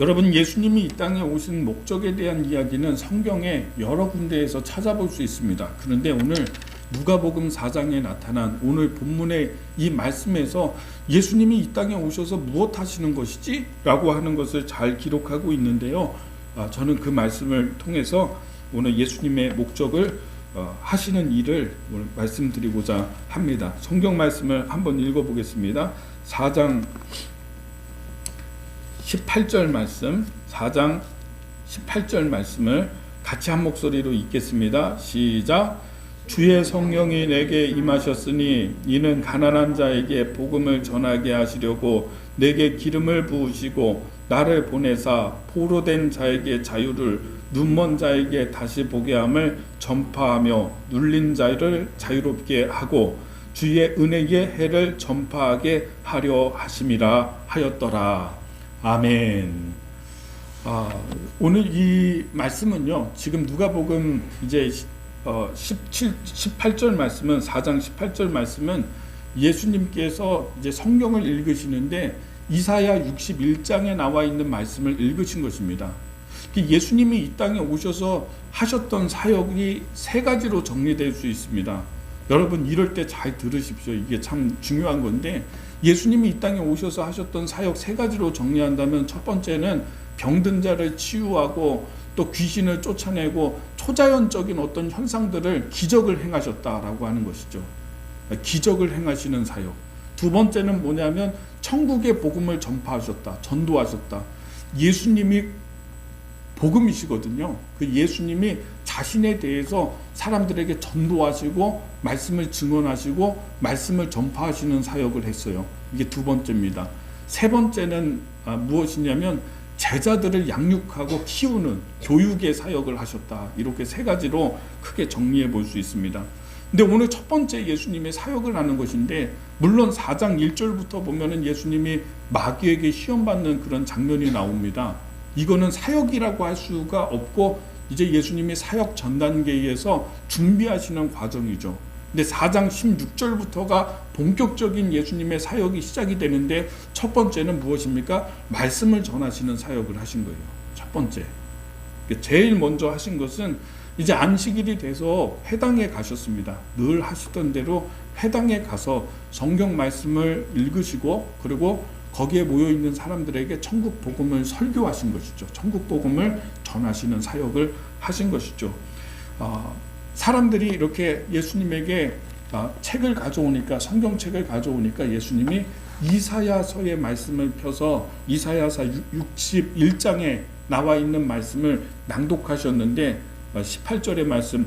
여러분 예수님이 이 땅에 오신 목적에 대한 이야기는 성경에 여러 군데에서 찾아볼 수 있습니다. 그런데 오늘 누가복음 4장에 나타난 오늘 본문의 이 말씀에서 예수님이 이 땅에 오셔서 무엇 하시는 것이지? 라고 하는 것을 잘 기록하고 있는데요. 아, 저는 그 말씀을 통해서 오늘 예수님의 목적을 어, 하시는 일을 오늘 말씀드리고자 합니다. 성경 말씀을 한번 읽어보겠습니다. 4장 18절 말씀, 4장 18절 말씀을 같이 한 목소리로 읽겠습니다. 시작. 주의 성령이 내게 임하셨으니 이는 가난한 자에게 복음을 전하게 하시려고 내게 기름을 부으시고 나를 보내사 포로된 자에게 자유를 눈먼 자에게 다시 보게 함을 전파하며 눌린 자를 자유롭게 하고 주의 은혜의 해를 전파하게 하려 하심이라 하였더라. 아멘. 아, 오늘 이 말씀은요. 지금 누가복음 이제 어, 17, 18절 말씀은 4장 18절 말씀은 예수님께서 이제 성경을 읽으시는데 이사야 61장에 나와 있는 말씀을 읽으신 것입니다. 예수님이 이 땅에 오셔서 하셨던 사역이 세 가지로 정리될 수 있습니다. 여러분 이럴 때 잘 들으십시오. 이게 참 중요한 건데 예수님이 이 땅에 오셔서 하셨던 사역 세 가지로 정리한다면 첫 번째는 병든 자를 치유하고 또 귀신을 쫓아내고 초자연적인 어떤 현상들을 기적을 행하셨다라고 하는 것이죠. 기적을 행하시는 사역. 두 번째는 뭐냐면 천국의 복음을 전파하셨다. 전도하셨다. 예수님이 복음이시거든요. 그 예수님이 자신에 대해서 사람들에게 전도하시고 말씀을 증언하시고 말씀을 전파하시는 사역을 했어요. 이게 두 번째입니다. 세 번째는 아, 무엇이냐면 제자들을 양육하고 키우는 교육의 사역을 하셨다. 이렇게 세 가지로 크게 정리해 볼 수 있습니다. 근데 오늘 첫 번째 예수님의 사역을 하는 것인데 물론 4장 1절부터 보면은 예수님이 마귀에게 시험 받는 그런 장면이 나옵니다. 이거는 사역이라고 할 수가 없고 이제 예수님이 사역 전 단계에서 준비하시는 과정이죠. 근데 4장 16절부터가 본격적인 예수님의 사역이 시작이 되는데 첫 번째는 무엇입니까? 말씀을 전하시는 사역을 하신 거예요. 첫 번째. 제일 먼저 하신 것은 이제 안식일이 돼서 회당에 가셨습니다. 늘 하시던 대로 회당에 가서 성경 말씀을 읽으시고 그리고 거기에 모여 있는 사람들에게 천국 복음을 설교하신 것이죠. 천국 복음을 전하시는 사역을 하신 것이죠. 어, 사람들이 이렇게 예수님에게 어, 책을 가져오니까 성경책을 가져오니까 예수님이 이사야서의 말씀을 펴서 이사야서 61장에 나와 있는 말씀을 낭독하셨는데 18절의 어, 말씀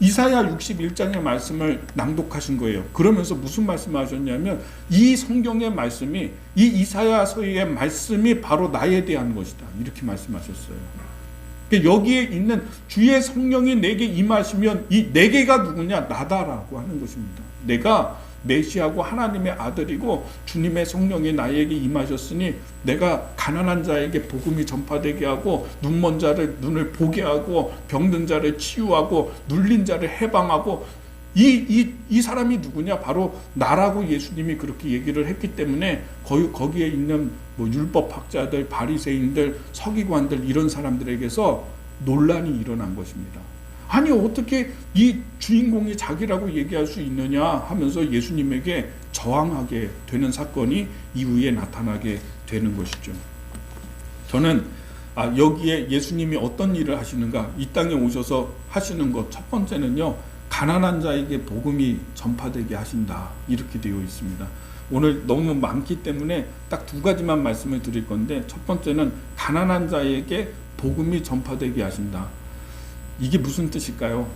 이사야 61장의 말씀을 낭독하신 거예요. 그러면서 무슨 말씀을 하셨냐면 이 성경의 말씀이 이 이사야서의 말씀이 바로 나에 대한 것이다. 이렇게 말씀하셨어요. 그러니까 여기에 있는 주의 성령이 내게 임하시면 이 내게가 누구냐 나다라고 하는 것입니다. 내가 메시아고 하나님의 아들이고 주님의 성령이 나에게 임하셨으니 내가 가난한 자에게 복음이 전파되게 하고 눈먼 자를 눈을 보게 하고 병든 자를 치유하고 눌린 자를 해방하고 이, 이, 이 사람이 누구냐? 바로 나라고 예수님이 그렇게 얘기를 했기 때문에 거기, 거기에 있는 뭐 율법학자들, 바리새인들, 서기관들 이런 사람들에게서 논란이 일어난 것입니다. 아니 어떻게 이 주인공이 자기라고 얘기할 수 있느냐 하면서 예수님에게 저항하게 되는 사건이 이후에 나타나게 되는 것이죠. 저는 아, 여기에 예수님이 어떤 일을 하시는가 이 땅에 오셔서 하시는 것 첫 번째는요 가난한 자에게 복음이 전파되게 하신다 이렇게 되어 있습니다. 오늘 너무 많기 때문에 딱 두 가지만 말씀을 드릴 건데 첫 번째는 가난한 자에게 복음이 전파되게 하신다. 이게 무슨 뜻일까요?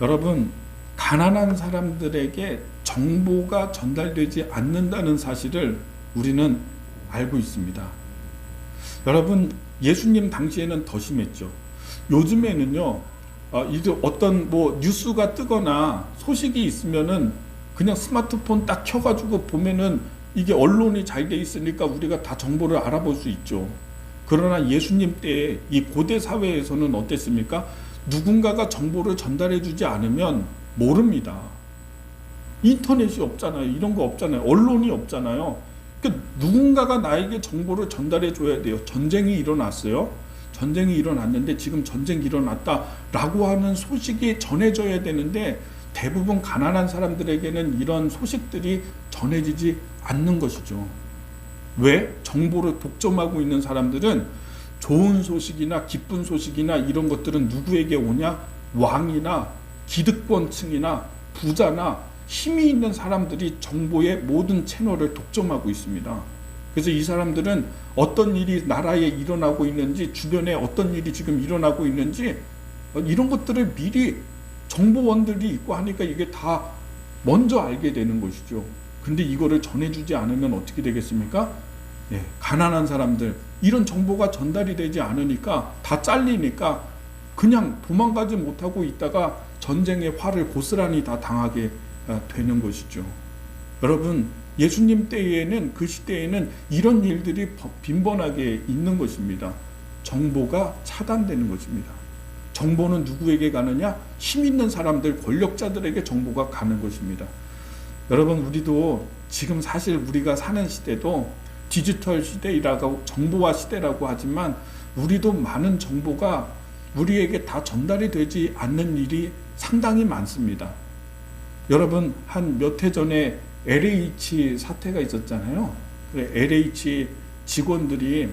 여러분, 가난한 사람들에게 정보가 전달되지 않는다는 사실을 우리는 알고 있습니다. 여러분, 예수님 당시에는 더 심했죠. 요즘에는요, 어, 어떤 뭐 뉴스가 뜨거나 소식이 있으면은 그냥 스마트폰 딱 켜가지고 보면은 이게 언론이 잘 돼 있으니까 우리가 다 정보를 알아볼 수 있죠. 그러나 예수님 때 이 고대 사회에서는 어땠습니까? 누군가가 정보를 전달해 주지 않으면 모릅니다. 인터넷이 없잖아요. 이런 거 없잖아요. 언론이 없잖아요. 그러니까 누군가가 나에게 정보를 전달해 줘야 돼요. 전쟁이 일어났어요. 전쟁이 일어났는데 지금 전쟁이 일어났다라고 하는 소식이 전해져야 되는데 대부분 가난한 사람들에게는 이런 소식들이 전해지지 않는 것이죠. 왜? 정보를 독점하고 있는 사람들은 좋은 소식이나 기쁜 소식이나 이런 것들은 누구에게 오냐? 왕이나 기득권층이나 부자나 힘이 있는 사람들이 정보의 모든 채널을 독점하고 있습니다. 그래서 이 사람들은 어떤 일이 나라에 일어나고 있는지 주변에 어떤 일이 지금 일어나고 있는지 어, 이런 것들을 미리 정보원들이 있고 하니까 이게 다 먼저 알게 되는 것이죠. 근데 이거를 전해주지 않으면 어떻게 되겠습니까? 예, 가난한 사람들 이런 정보가 전달이 되지 않으니까 다 잘리니까 그냥 도망가지 못하고 있다가 전쟁의 화를 고스란히 다 당하게 아, 되는 것이죠. 여러분 예수님 때에는 그 시대에는 이런 일들이 빈번하게 있는 것입니다. 정보가 차단되는 것입니다. 정보는 누구에게 가느냐? 힘 있는 사람들, 권력자들에게 정보가 가는 것입니다. 여러분, 우리도 지금 사실 우리가 사는 시대도 디지털 시대이라고 정보화 시대라고 하지만 우리도 많은 정보가 우리에게 다 전달이 되지 않는 일이 상당히 많습니다. 여러분, 한 몇 해 전에 LH 사태가 있었잖아요. LH 직원들이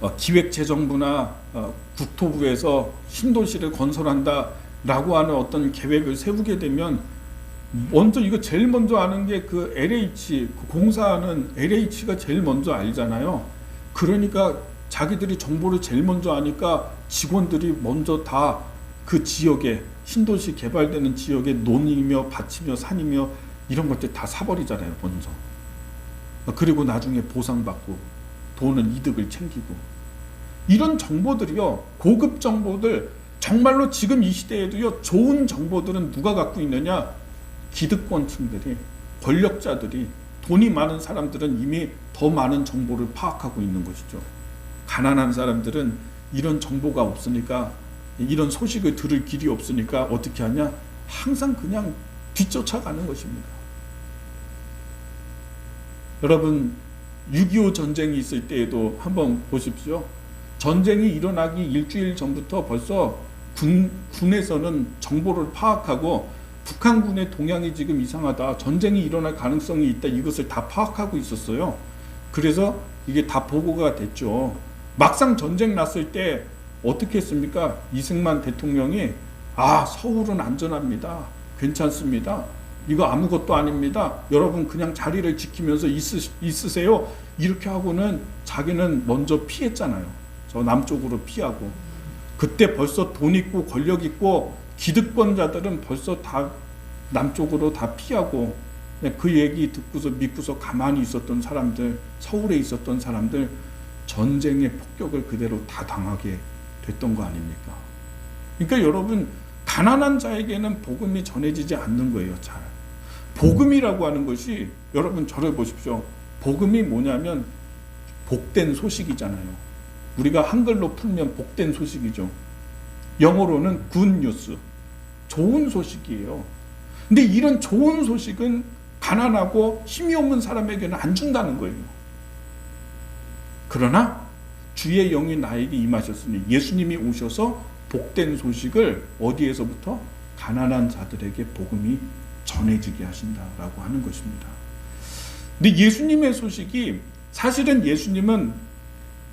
어, 기획재정부나 어, 국토부에서 신도시를 건설한다라고 하는 어떤 계획을 세우게 되면 먼저 이거 제일 먼저 아는 게 그 LH 그 공사하는 LH가 제일 먼저 알잖아요. 그러니까 자기들이 정보를 제일 먼저 아니까 직원들이 먼저 다 그 지역에 신도시 개발되는 지역에 논이며 밭이며 산이며 이런 것들 다 사버리잖아요, 먼저. 그리고 나중에 보상받고 돈은 이득을 챙기고. 이런 정보들이요, 고급 정보들, 정말로 지금 이 시대에도요, 좋은 정보들은 누가 갖고 있느냐? 기득권층들이, 권력자들이, 돈이 많은 사람들은 이미 더 많은 정보를 파악하고 있는 것이죠. 가난한 사람들은 이런 정보가 없으니까, 이런 소식을 들을 길이 없으니까 어떻게 하냐? 항상 그냥 뒤쫓아가는 것입니다. 여러분 6.25 전쟁이 있을 때에도 한번 보십시오. 전쟁이 일어나기 일주일 전부터 벌써 군, 군에서는 정보를 파악하고 북한군의 동향이 지금 이상하다. 전쟁이 일어날 가능성이 있다. 이것을 다 파악하고 있었어요. 그래서 이게 다 보고가 됐죠. 막상 전쟁 났을 때 어떻게 했습니까? 이승만 대통령이 아, 서울은 안전합니다. 괜찮습니다. 이거 아무것도 아닙니다. 여러분 그냥 자리를 지키면서 있으, 있으세요. 이렇게 하고는 자기는 먼저 피했잖아요. 저 남쪽으로 피하고. 그때 벌써 돈 있고 권력 있고 기득권자들은 벌써 다 남쪽으로 다 피하고 그 얘기 듣고서 믿고서 가만히 있었던 사람들, 서울에 있었던 사람들 전쟁의 폭격을 그대로 다 당하게 됐던 거 아닙니까? 그러니까 여러분 가난한 자에게는 복음이 전해지지 않는 거예요, 잘. 복음이라고 하는 것이 여러분 저를 보십시오. 복음이 뭐냐면 복된 소식이잖아요. 우리가 한글로 풀면 복된 소식이죠. 영어로는 good news. 좋은 소식이에요. 근데 이런 좋은 소식은 가난하고 힘이 없는 사람에게는 안 준다는 거예요. 그러나 주의 영이 나에게 임하셨으니 예수님이 오셔서 복된 소식을 어디에서부터 가난한 자들에게 복음이 전해지게 하신다라고 하는 것입니다. 근데 예수님의 소식이 사실은 예수님은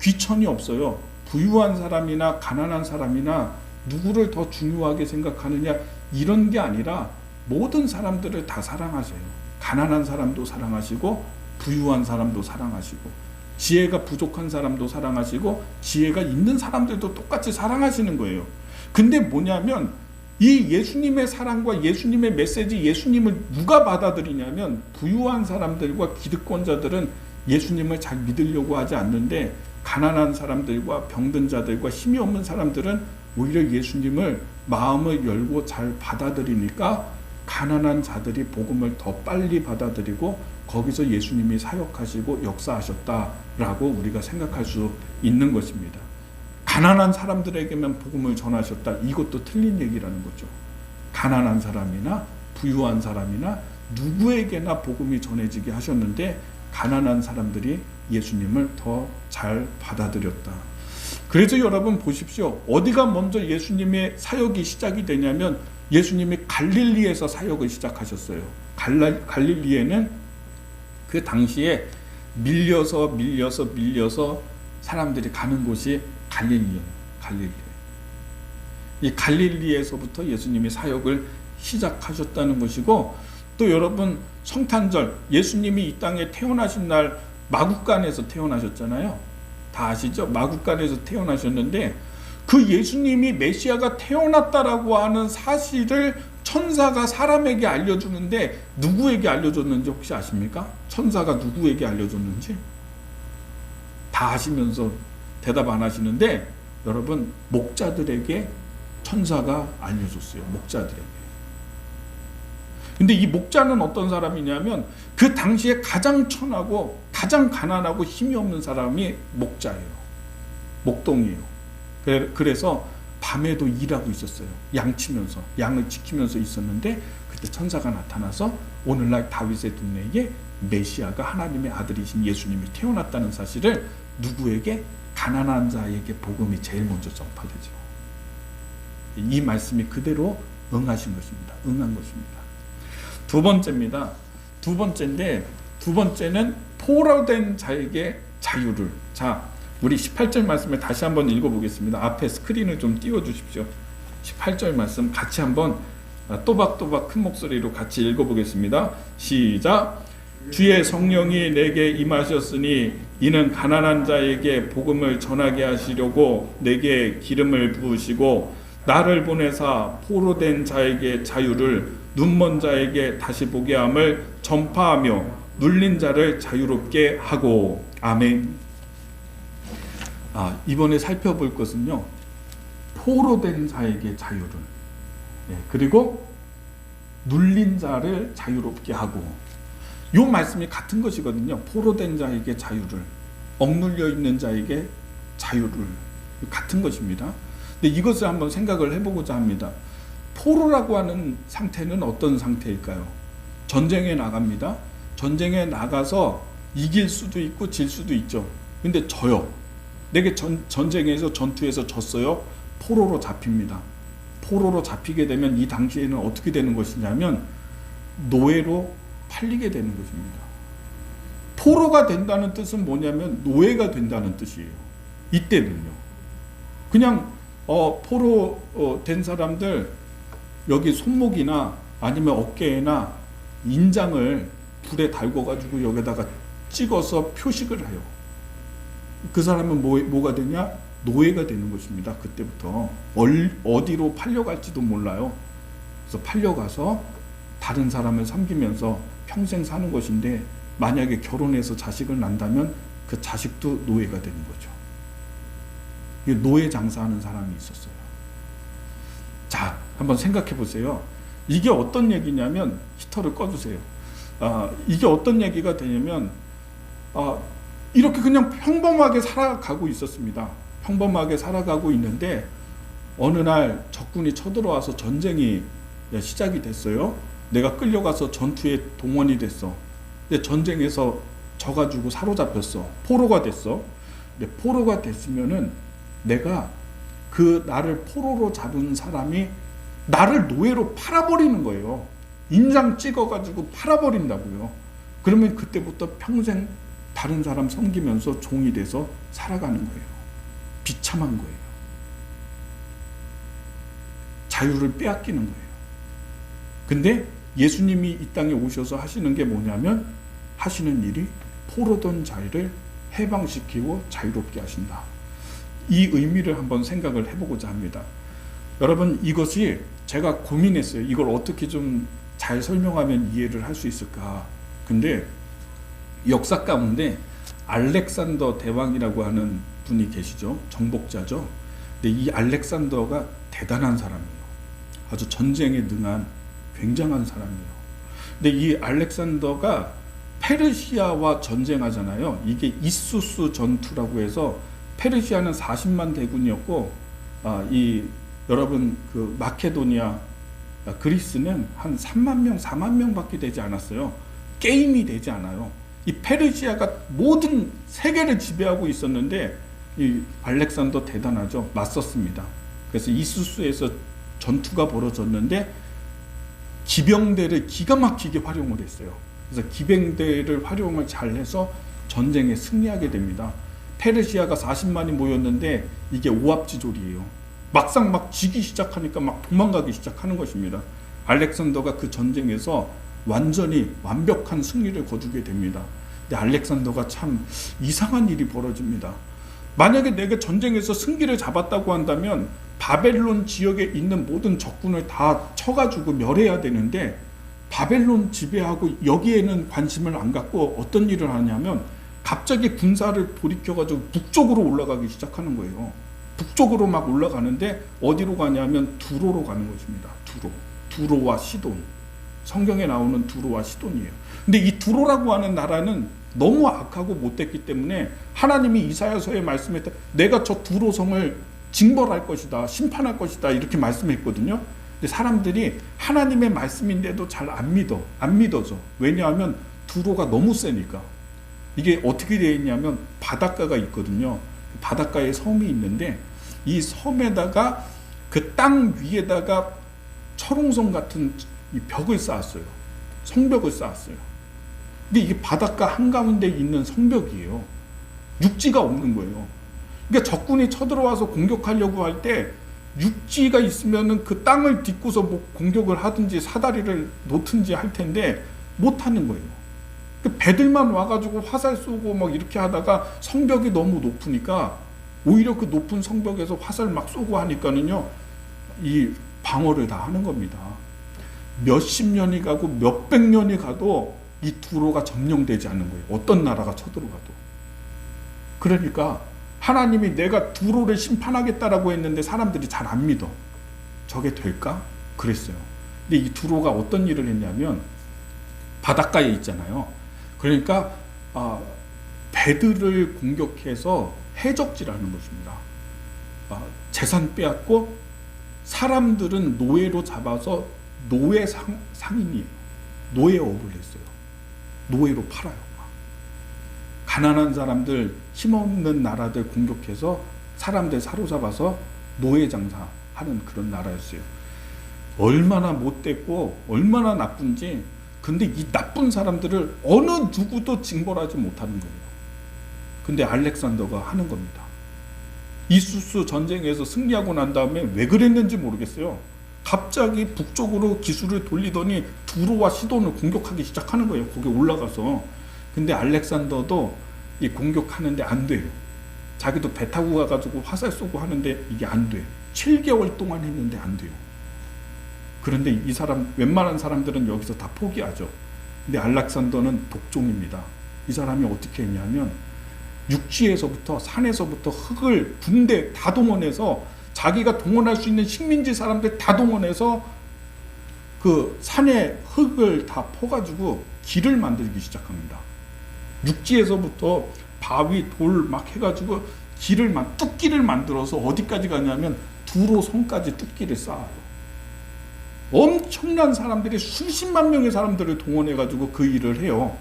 귀천이 없어요. 부유한 사람이나 가난한 사람이나 누구를 더 중요하게 생각하느냐 이런 게 아니라 모든 사람들을 다 사랑하세요. 가난한 사람도 사랑하시고 부유한 사람도 사랑하시고 지혜가 부족한 사람도 사랑하시고 지혜가 있는 사람들도 똑같이 사랑하시는 거예요. 근데 뭐냐면 이 예수님의 사랑과 예수님의 메시지, 예수님을 누가 받아들이냐면 부유한 사람들과 기득권자들은 예수님을 잘 믿으려고 하지 않는데 가난한 사람들과 병든 자들과 힘이 없는 사람들은 오히려 예수님을 마음을 열고 잘 받아들이니까 가난한 자들이 복음을 더 빨리 받아들이고 거기서 예수님이 사역하시고 역사하셨다라고 우리가 생각할 수 있는 것입니다. 가난한 사람들에게만 복음을 전하셨다. 이것도 틀린 얘기라는 거죠. 가난한 사람이나 부유한 사람이나 누구에게나 복음이 전해지게 하셨는데 가난한 사람들이 예수님을 더 잘 받아들였다. 그래서 여러분 보십시오. 어디가 먼저 예수님의 사역이 시작이 되냐면 예수님이 갈릴리에서 사역을 시작하셨어요. 갈라, 갈릴리에는 그 당시에 밀려서 밀려서 밀려서 사람들이 가는 곳이 갈릴리예요. 갈릴리. 이 갈릴리에서부터 예수님이 사역을 시작하셨다는 것이고 또 여러분 성탄절 예수님이 이 땅에 태어나신 날 마국간에서 태어나셨잖아요. 다 아시죠? 마국간에서 태어나셨는데 그 예수님이 메시아가 태어났다라고 하는 사실을 천사가 사람에게 알려주는데 누구에게 알려줬는지 혹시 아십니까? 천사가 누구에게 알려줬는지 다 아시면서 대답 안 하시는데 여러분 목자들에게 천사가 알려줬어요. 목자들에게. 근데 이 목자는 어떤 사람이냐면 그 당시에 가장 천하고 가장 가난하고 힘이 없는 사람이 목자예요. 목동이에요. 그래서 밤에도 일하고 있었어요. 양 치면서 양을 지키면서 있었는데 그때 천사가 나타나서 오늘날 다윗의 동네에 메시아가 하나님의 아들이신 예수님이 태어났다는 사실을 누구에게 가난한 자에게 복음이 제일 먼저 전파되죠. 이 말씀이 그대로 응하신 것입니다. 응한 것입니다. 두 번째입니다. 두 번째인데 두 번째는 포로된 자에게 자유를. 자, 우리 18절 말씀을 다시 한번 읽어보겠습니다. 앞에 스크린을 좀 띄워주십시오. 18절 말씀 같이 한번 또박또박 큰 목소리로 같이 읽어보겠습니다. 시작. 주의 성령이 내게 임하셨으니 이는 가난한 자에게 복음을 전하게 하시려고 내게 기름을 부으시고 나를 보내사 포로된 자에게 자유를 눈먼 자에게 다시 보게 함을 전파하며 눌린 자를 자유롭게 하고 아멘. 아 이번에 살펴볼 것은요 포로 된 자에게 자유를 네, 그리고 눌린 자를 자유롭게 하고 요 말씀이 같은 것이거든요. 포로 된 자에게 자유를 억눌려 있는 자에게 자유를 같은 것입니다. 근데 이것을 한번 생각을 해보고자 합니다. 포로라고 하는 상태는 어떤 상태일까요? 전쟁에 나갑니다. 전쟁에 나가서 이길 수도 있고 질 수도 있죠. 근데 져요. 내게 전, 전쟁에서 전투에서 졌어요. 포로로 잡힙니다. 포로로 잡히게 되면 이 당시에는 어떻게 되는 것이냐면 노예로 팔리게 되는 것입니다. 포로가 된다는 뜻은 뭐냐면 노예가 된다는 뜻이에요. 이때는요. 그냥 어, 포로 어, 된 사람들 여기 손목이나 아니면 어깨에나 인장을 불에 달궈가지고 여기다가 찍어서 표식을 해요. 그 사람은 뭐, 뭐가 되냐? 노예가 되는 것입니다. 그때부터 얼, 어디로 팔려갈지도 몰라요. 그래서 팔려가서 다른 사람을 섬기면서 평생 사는 것인데 만약에 결혼해서 자식을 낳는다면 그 자식도 노예가 되는 거죠. 노예 장사하는 사람이 있었어요. 자, 한번 생각해 보세요. 이게 어떤 얘기냐면 히터를 꺼주세요. 아, 이게 어떤 얘기가 되냐면 아, 이렇게 그냥 평범하게 살아가고 있었습니다. 평범하게 살아가고 있는데 어느 날 적군이 쳐들어와서 전쟁이 시작이 됐어요. 내가 끌려가서 전투에 동원이 됐어. 근데 전쟁에서 져가지고 사로잡혔어. 포로가 됐어. 근데 포로가 됐으면은 내가 그 나를 포로로 잡은 사람이 나를 노예로 팔아버리는 거예요. 인장 찍어가지고 팔아버린다고요. 그러면 그때부터 평생 다른 사람 섬기면서 종이 돼서 살아가는 거예요. 비참한 거예요. 자유를 빼앗기는 거예요. 근데 예수님이 이 땅에 오셔서 하시는 게 뭐냐면 하시는 일이 포로던 자유를 해방시키고 자유롭게 하신다. 이 의미를 한번 생각을 해보고자 합니다. 여러분 이것이 제가 고민했어요. 이걸 어떻게 좀 잘 설명하면 이해를 할 수 있을까. 근데 역사 가운데 알렉산더 대왕이라고 하는 분이 계시죠. 정복자죠. 근데 이 알렉산더가 대단한 사람이에요. 아주 전쟁에 능한 굉장한 사람이에요. 근데 이 알렉산더가 페르시아와 전쟁하잖아요. 이게 이수스 전투라고 해서 페르시아는 40만 대군이었고 아, 이 여러분 그 마케도니아 아, 그리스는 한 3만 명, 4만 명밖에 되지 않았어요. 게임이 되지 않아요. 이 페르시아가 모든 세계를 지배하고 있었는데 이 알렉산더 대단하죠. 맞섰습니다. 그래서 이수스에서 전투가 벌어졌는데 기병대를 기가 막히게 활용을 했어요. 그래서 기병대를 활용을 잘 해서 전쟁에 승리하게 됩니다. 페르시아가 40만이 모였는데 이게 오합지졸이에요. 막상 막 지기 시작하니까 막 도망가기 시작하는 것입니다. 알렉산더가 그 전쟁에서 완전히 완벽한 승리를 거두게 됩니다. 근데 알렉산더가 참 이상한 일이 벌어집니다. 만약에 내가 전쟁에서 승기를 잡았다고 한다면 바벨론 지역에 있는 모든 적군을 다 쳐가지고 멸해야 되는데 바벨론 지배하고 여기에는 관심을 안 갖고 어떤 일을 하냐면 갑자기 군사를 돌이켜가지고 북쪽으로 올라가기 시작하는 거예요. 북쪽으로 막 올라가는데 어디로 가냐면 두로로 가는 것입니다. 두로. 두로와 시돈. 성경에 나오는 두로와 시돈이에요. 근데 이 두로라고 하는 나라는 너무 악하고 못됐기 때문에 하나님이 이사야서에 말씀했다. 내가 저 두로성을 징벌할 것이다. 심판할 것이다. 이렇게 말씀했거든요. 근데 사람들이 하나님의 말씀인데도 잘 안 믿어. 안 믿어져. 왜냐하면 두로가 너무 세니까. 이게 어떻게 되어 있냐면 바닷가가 있거든요. 바닷가에 섬이 있는데 이 섬에다가 그 땅 위에다가 철옹성 같은 이 벽을 쌓았어요. 성벽을 쌓았어요. 근데 이게 바닷가 한가운데 있는 성벽이에요. 육지가 없는 거예요. 그러니까 적군이 쳐들어와서 공격하려고 할 때 육지가 있으면은 그 땅을 딛고서 뭐 공격을 하든지 사다리를 놓든지 할 텐데 못 하는 거예요. 그 배들만 와가지고 화살 쏘고 막 이렇게 하다가 성벽이 너무 높으니까 오히려 그 높은 성벽에서 화살 막 쏘고 하니까는요 이 방어를 다 하는 겁니다. 몇십 년이 가고 몇백 년이 가도 이 두로가 점령되지 않는 거예요. 어떤 나라가 쳐들어가도. 그러니까 하나님이 내가 두로를 심판하겠다라고 했는데 사람들이 잘 안 믿어. 저게 될까? 그랬어요. 근데 이 두로가 어떤 일을 했냐면 바닷가에 있잖아요. 그러니까 아, 배들을 공격해서 해적질하는 것입니다. 아, 재산 빼앗고 사람들은 노예로 잡아서 노예 상, 상인이에요. 노예업을 했어요. 노예로 팔아요. 막. 가난한 사람들, 힘없는 나라들 공격해서 사람들 사로잡아서 노예 장사하는 그런 나라였어요. 얼마나 못됐고 얼마나 나쁜지 근데 이 나쁜 사람들을 어느 누구도 징벌하지 못하는 거예요. 근데 알렉산더가 하는 겁니다. 이수스 전쟁에서 승리하고 난 다음에 왜 그랬는지 모르겠어요. 갑자기 북쪽으로 기술을 돌리더니 두로와 시돈을 공격하기 시작하는 거예요. 거기 올라가서. 근데 알렉산더도 이 공격하는데 안 돼요. 자기도 배 타고 가가지고 화살 쏘고 하는데 이게 안 돼. 7개월 동안 했는데 안 돼요. 그런데 이 사람 웬만한 사람들은 여기서 다 포기하죠. 근데 알렉산더는 독종입니다. 이 사람이 어떻게 했냐면 육지에서부터 산에서부터 흙을 군대 다 동원해서 자기가 동원할 수 있는 식민지 사람들 다 동원해서 그 산에 흙을 다 퍼가지고 길을 만들기 시작합니다. 육지에서부터 바위 돌 막 해가지고 길을 만 뚝길을 만들어서 어디까지 가냐면 두로 성까지 뚝길을 쌓아요. 엄청난 사람들이 수십만 명의 사람들을 동원해가지고 그 일을 해요.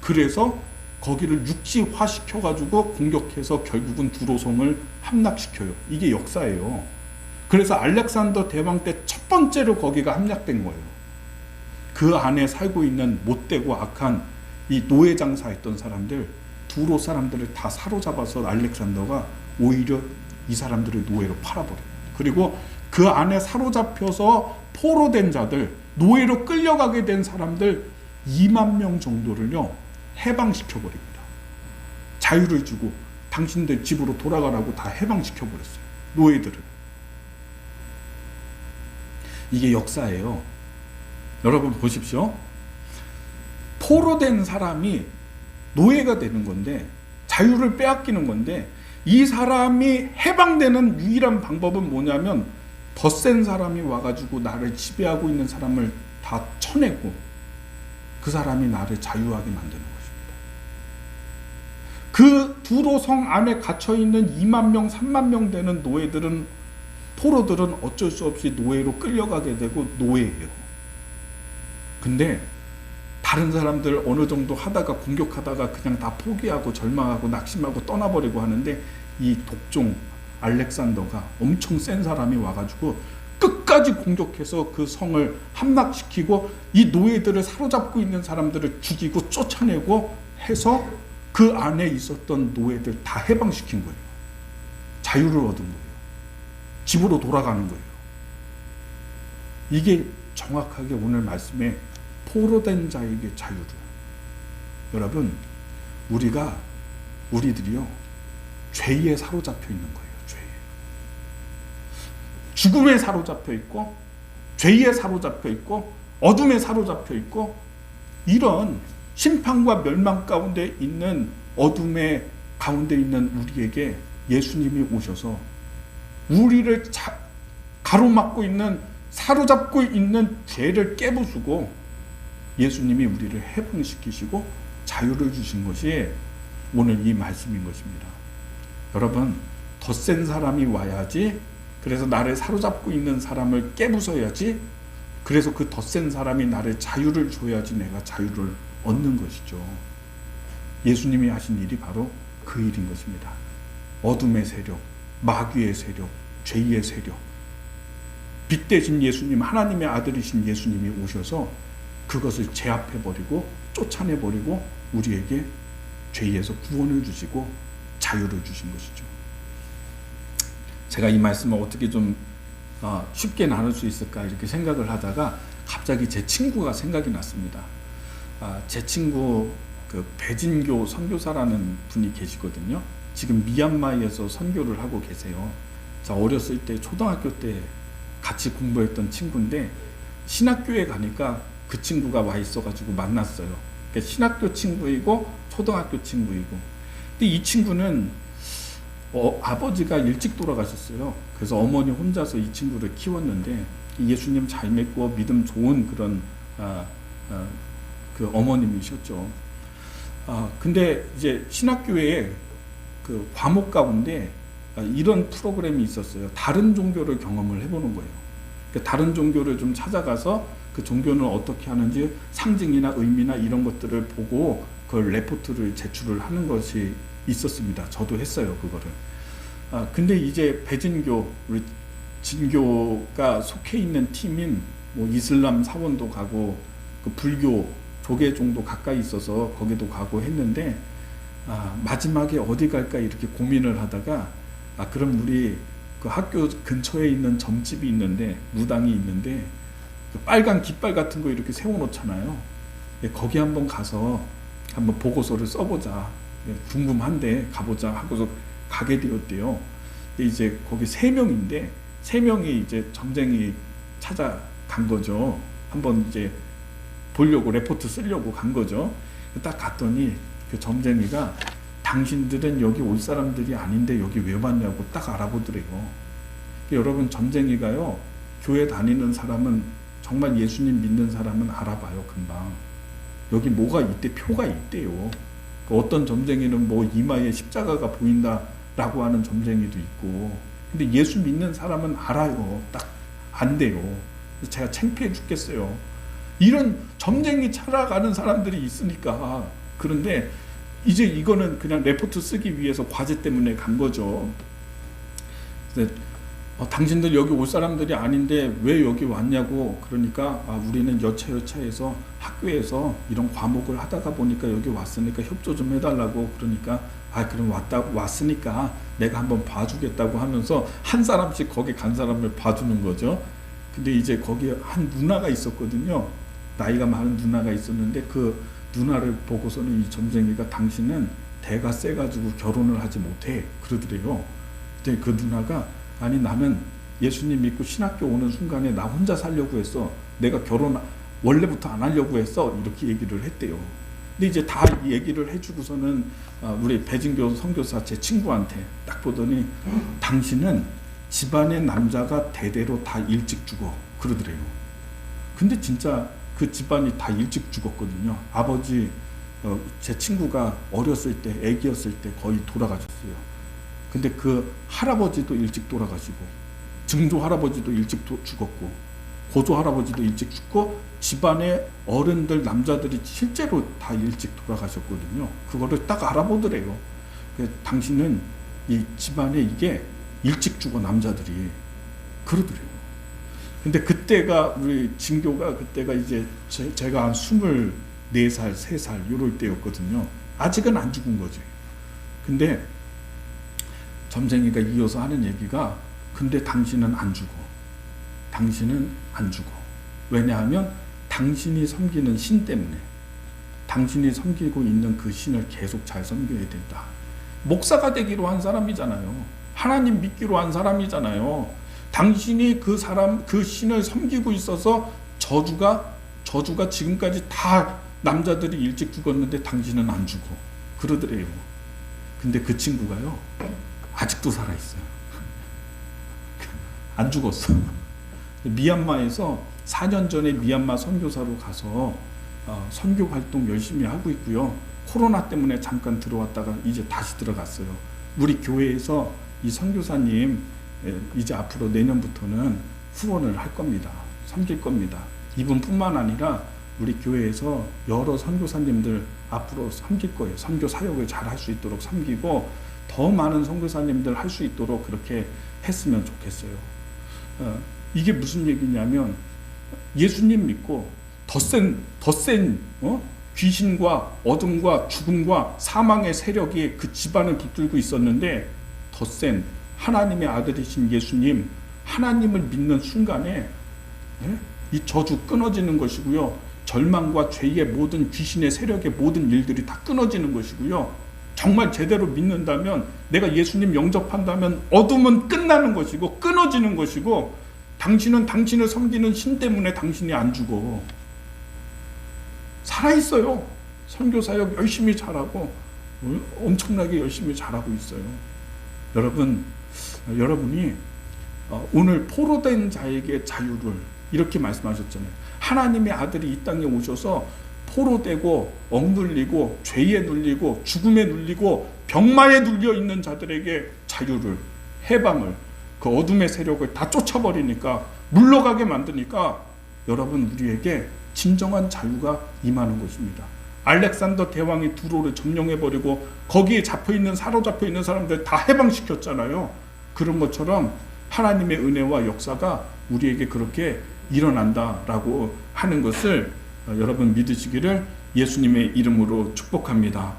그래서 거기를 육지화 시켜가지고 공격해서 결국은 두로성을 함락시켜요. 이게 역사예요. 그래서 알렉산더 대왕 때 첫 번째로 거기가 함락된 거예요. 그 안에 살고 있는 못되고 악한 이 노예 장사했던 사람들, 두로 사람들을 다 사로잡아서 알렉산더가 오히려 이 사람들을 노예로 팔아버려요. 그리고 그 안에 사로잡혀서 포로된 자들, 노예로 끌려가게 된 사람들 2만 명 정도를요, 해방시켜 버립니다. 자유를 주고 당신들 집으로 돌아가라고 다 해방시켜 버렸어요. 노예들을. 이게 역사예요. 여러분 보십시오. 포로 된 사람이 노예가 되는 건데, 자유를 빼앗기는 건데, 이 사람이 해방되는 유일한 방법은 뭐냐면, 더센 사람이 와가지고 나를 지배하고 있는 사람을 다 쳐내고 그 사람이 나를 자유하게 만드는 것입니다. 그 두로 성 안에 갇혀 있는 2만 명, 3만 명 되는 노예들은 포로들은 어쩔 수 없이 노예로 끌려가게 되고 노예예요. 근데 다른 사람들 어느 정도 하다가 공격하다가 그냥 다 포기하고 절망하고 낙심하고 떠나버리고 하는데 이 독종 알렉산더가 엄청 센 사람이 와가지고 끝까지 공격해서 그 성을 함락시키고 이 노예들을 사로잡고 있는 사람들을 죽이고 쫓아내고 해서 그 안에 있었던 노예들 다 해방시킨 거예요. 자유를 얻은 거예요. 집으로 돌아가는 거예요. 이게 정확하게 오늘 말씀에 포로된 자에게 자유를. 여러분, 우리가 우리들이요 죄에 사로잡혀 있는 거예요. 죄에. 죽음에 사로잡혀 있고 죄에 사로잡혀 있고 어둠에 사로잡혀 있고 이런 심판과 멸망 가운데 있는 어둠의 가운데 있는 우리에게 예수님이 오셔서 우리를 자, 가로막고 있는 사로잡고 있는 죄를 깨부수고 예수님이 우리를 해방시키시고 자유를 주신 것이 오늘 이 말씀인 것입니다. 여러분, 더 센 사람이 와야지. 그래서 나를 사로잡고 있는 사람을 깨부숴야지. 그래서 그 더 센 사람이 나를 자유를 줘야지 내가 자유를 얻는 것이죠. 예수님이 하신 일이 바로 그 일인 것입니다. 어둠의 세력, 마귀의 세력, 죄의 세력. 빛 대신 예수님, 하나님의 아들이신 예수님이 오셔서 그것을 제압해 버리고 쫓아내 버리고 우리에게 죄에서 구원을 주시고 자유를 주신 것이죠. 제가 이 말씀을 어떻게 좀 어, 쉽게 나눌 수 있을까 이렇게 생각을 하다가 갑자기 제 친구가 생각이 났습니다. 아, 제 친구 그 배진교 선교사라는 분이 계시거든요. 지금 미얀마에서 선교를 하고 계세요. 자 어렸을 때 초등학교 때 같이 공부했던 친구인데 신학교에 가니까 그 친구가 와 있어가지고 만났어요. 그러니까 신학교 친구이고 초등학교 친구이고. 근데 이 친구는 어, 아버지가 일찍 돌아가셨어요. 그래서 어머니 혼자서 이 친구를 키웠는데 예수님 잘 믿고 믿음 좋은 그런 아, 아, 그 어머님이셨죠. 아 근데 이제 신학교에 그 과목 가운데 아, 이런 프로그램이 있었어요. 다른 종교를 경험을 해보는 거예요. 그러니까 다른 종교를 좀 찾아가서 그 종교는 어떻게 하는지 상징이나 의미나 이런 것들을 보고 그 레포트를 제출을 하는 것이 있었습니다. 저도 했어요 그거를. 아 근데 이제 배진교 우리 진교가 속해 있는 팀인 뭐 이슬람 사원도 가고 그 불교 조계 정도 가까이 있어서 거기도 가고 했는데 아 마지막에 어디 갈까 이렇게 고민을 하다가 아 그럼 우리 그 학교 근처에 있는 점집이 있는데 무당이 있는데 그 빨간 깃발 같은 거 이렇게 세워놓잖아요. 예, 거기 한번 가서 한번 보고서를 써보자. 예, 궁금한데 가보자 하고서 가게 되었대요. 근데 이제 거기 세 명인데 세 명이 이제 점쟁이 찾아간 거죠. 한번 이제 보려고 레포트 쓰려고 간 거죠. 딱 갔더니 그 점쟁이가 당신들은 여기 올 사람들이 아닌데 여기 왜 왔냐고 딱 알아보더래요. 여러분 점쟁이가요 교회 다니는 사람은 정말 예수님 믿는 사람은 알아봐요 금방. 여기 뭐가 있대 표가 있대요. 그 어떤 점쟁이는 뭐 이마에 십자가가 보인다라고 하는 점쟁이도 있고. 근데 예수 믿는 사람은 알아요. 딱 안 돼요. 제가 창피해 죽겠어요 이런 점쟁이 찾아가는 사람들이 있으니까 그런데 이제 이거는 그냥 레포트 쓰기 위해서 과제 때문에 간 거죠. 어, 당신들 여기 올 사람들이 아닌데 왜 여기 왔냐고 그러니까 아, 우리는 여차여차해서 학교에서 이런 과목을 하다가 보니까 여기 왔으니까 협조 좀 해달라고 그러니까 아 그럼 왔다 왔으니까 내가 한번 봐주겠다고 하면서 한 사람씩 거기 간 사람을 봐주는 거죠. 근데 이제 거기에 한 누나가 있었거든요. 나이가 많은 누나가 있었는데 그 누나를 보고서는 이 점쟁이가 당신은 대가 세가지고 결혼을 하지 못해 그러더래요. 근데 그 누나가 아니 나는 예수님 믿고 신학교 오는 순간에 나 혼자 살려고 했어. 내가 결혼 원래부터 안 하려고 했어. 이렇게 얘기를 했대요. 근데 이제 다 얘기를 해주고서는 아, 우리 배진교 선교사 제 친구한테 딱 보더니 당신은 집안의 남자가 대대로 다 일찍 죽어 그러더래요. 근데 진짜 그 집안이 다 일찍 죽었거든요. 아버지 어, 제 친구가 어렸을 때 아기였을 때 거의 돌아가셨어요. 근데 그 할아버지도 일찍 돌아가시고 증조 할아버지도 일찍 도- 죽었고 고조 할아버지도 일찍 죽고 집안의 어른들 남자들이 실제로 다 일찍 돌아가셨거든요. 그거를 딱 알아보더래요. 그래서 당신은 이 집안에 이게 일찍 죽어 남자들이 그러더래요. 근데 그때가 우리 진교가 그때가 이제 제, 제 가 한 24살, 3살 요럴 때였거든요. 아직은 안 죽은 거지. 근데 점쟁이가 이어서 하는 얘기가 근데 당신은 안 죽어. 당신은 안 죽어. 왜냐하면 당신이 섬기는 신 때문에 당신이 섬기고 있는 그 신을 계속 잘 섬겨야 된다. 목사가 되기로 한 사람이잖아요. 하나님 믿기로 한 사람이잖아요. 당신이 그 사람 그 신을 섬기고 있어서 저주가 저주가 지금까지 다 남자들이 일찍 죽었는데 당신은 안 죽어. 그러더래요. 근데 그 친구가요. 아직도 살아 있어요. 안 죽었어. 미얀마에서 4년 전에 미얀마 선교사로 가서 어, 선교 활동 열심히 하고 있고요. 코로나 때문에 잠깐 들어왔다가 이제 다시 들어갔어요. 우리 교회에서 이 선교사님 예, 이제 앞으로 내년부터는 후원을 할 겁니다. 섬길 겁니다. 이분뿐만 아니라 우리 교회에서 여러 선교사님들 앞으로 섬길 거예요. 선교 사역을 잘 할 수 있도록 섬기고 더 많은 선교사님들 할 수 있도록 그렇게 했으면 좋겠어요. 어, 이게 무슨 얘기냐면 예수님 믿고 더센 더센 어? 귀신과 어둠과 죽음과 사망의 세력이 그 집안을 붙들고 있었는데 더센 하나님의 아들이신 예수님 하나님을 믿는 순간에 예? 이 저주 끊어지는 것이고요. 절망과 죄의 모든 귀신의 세력의 모든 일들이 다 끊어지는 것이고요. 정말 제대로 믿는다면 내가 예수님 영접한다면 어둠은 끝나는 것이고 끊어지는 것이고 당신은 당신을 섬기는 신 때문에 당신이 안 죽어. 살아 있어요. 선교 사역 열심히 잘하고 어, 엄청나게 열심히 잘하고 있어요. 여러분, 어, 여러분이 어, 오늘 포로된 자에게 자유를 이렇게 말씀하셨잖아요. 하나님의 아들이 이 땅에 오셔서 포로되고 억눌리고 죄에 눌리고 죽음에 눌리고 병마에 눌려 있는 자들에게 자유를 해방을 그 어둠의 세력을 다 쫓아버리니까 물러가게 만드니까 여러분 우리에게 진정한 자유가 임하는 것입니다. 알렉산더 대왕이 두로를 점령해 버리고 거기에 잡혀 있는 사로잡혀 있는 사람들 다 해방시켰잖아요. 그런 것처럼 하나님의 은혜와 역사가 우리에게 그렇게 일어난다라고 하는 것을 어, 여러분 믿으시기를 예수님의 이름으로 축복합니다.